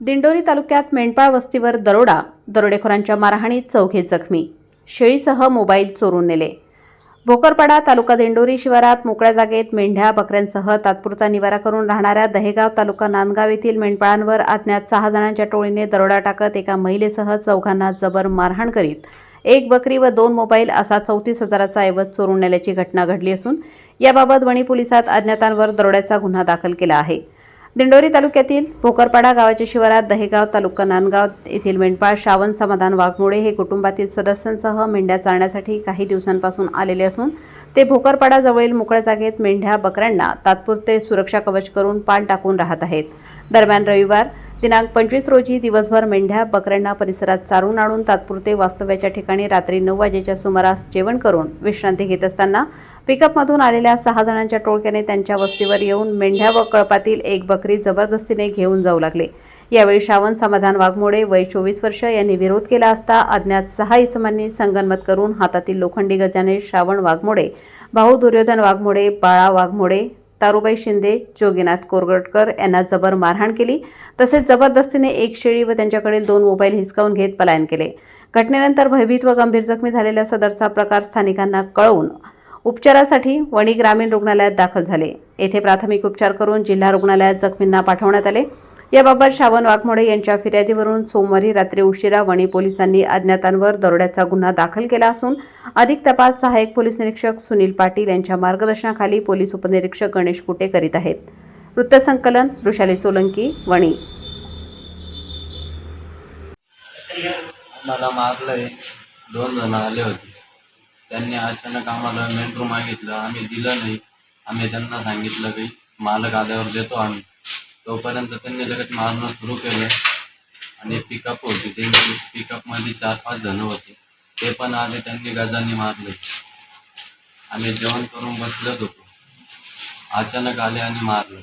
दिंडोरी तालुक्यात मेंढपाळ वस्तीवर दरोडा दरोडेखोरांच्या मारहाणीत चौघे जखमी. शेळीसह मोबाईल चोरून नेले. भोकरपाडा तालुका दिंडोरी शिवारात मोकळ्या जागेत मेंढ्या बकऱ्यांसह तात्पुरता निवारा करून राहणाऱ्या दहेगाव तालुका नांदगाव येथील मेंढपाळांवर अज्ञात सहा जणांच्या टोळीने दरोडा टाकत एका महिलेसह चौघांना जबर मारहाण करीत एक बकरी व दोन मोबाईल असा चौतीस हजाराचा ऐवज चोरून नेल्याची घटना घडली असून याबाबत वणी पोलिसात अज्ञातांवर दरोड्याचा गुन्हा दाखल केला आहे. दिंडोरी तालुक्यातील भोकरपाडा गावाच्या शिवारात दहेगाव तालुका नांदगाव येथील मेंढपाळ श्रावण समाधान वाघमोडे हे कुटुंबातील सदस्यांसह मेंढ्या चालण्यासाठी काही दिवसांपासून आलेले असून ते भोकरपाडा जवळील मोकळ्या जागेत मेंढ्या बकऱ्यांना तात्पुरते सुरक्षा कवच करून पाल टाकून राहत आहेत. दरम्यान रविवार दिनांक पंचवीस रोजी दिवसभर मेंढ्या बकऱ्यांना परिसरात चारून आणून तात्पुरते वास्तव्याच्या ठिकाणी रात्री नऊ वाजेच्या सुमारास जेवण करून विश्रांती घेत असताना पिकअपमधून आलेल्या सहा जणांच्या टोळक्याने त्यांच्या वस्तीवर येऊन मेंढ्या व कळपातील एक बकरी जबरदस्तीने घेऊन जाऊ लागले. यावेळी श्रावण समाधान वाघमोडे वय चोवीस वर्ष यांनी विरोध केला असता अज्ञात सहा इसमांनी संगनमत करून हातातील लोखंडी गजाने श्रावण वाघमोडे भाऊ दुर्योधन वाघमोडे बाळा वाघमोडे तारुबाई शिंदे जोगीनाथ कोरगटकर यांना जबर मारहाण केली. तसेच जबरदस्तीने एक शेळी व त्यांच्याकडील दोन मोबाईल हिसकावून घेत पलायन केले. घटनेनंतर भयभीत व गंभीर जखमी झालेल्या सदरचा प्रकार स्थानिकांना कळवून उपचारासाठी वणी ग्रामीण रुग्णालयात दाखल झाले. येथे प्राथमिक उपचार करून जिल्हा रुग्णालयात जखमींना पाठवण्यात आले. याबाबत श्रावण वाघमोडे यांच्या फिर्यादीवरून सोमवारी रात्री उशिरा वणी पोलिसांनी अज्ञातांवर दरोड्याचा गुन्हा दाखल केला असून अधिक तपास सहाय्यक पोलीस निरीक्षक सुनील पाटील यांच्या मार्गदर्शनाखाली पोलीस उपनिरीक्षक गणेश कुटे करीत आहेत. वृत्तसंकलन वृषाली सोलंकी वणी. मला मारलंय. दोन जण आले होते. त्यांनी अचानक आम्हाला मेट्रो मागितलं. आम्ही दिलं नाही. आम्ही त्यांना सांगितलं की मालक आल्यावर देतो आम्ही. तोपर्यंत त्यांनी लगेच मारणं सुरू केलं आणि पिकअप होती. त्यांची पिकअपमध्ये चार पाच जण होते. ते पण आले त्यांनी गजाने मारले. आम्ही जेवण करून बसलोच होतो. अचानक आले आणि मारलं.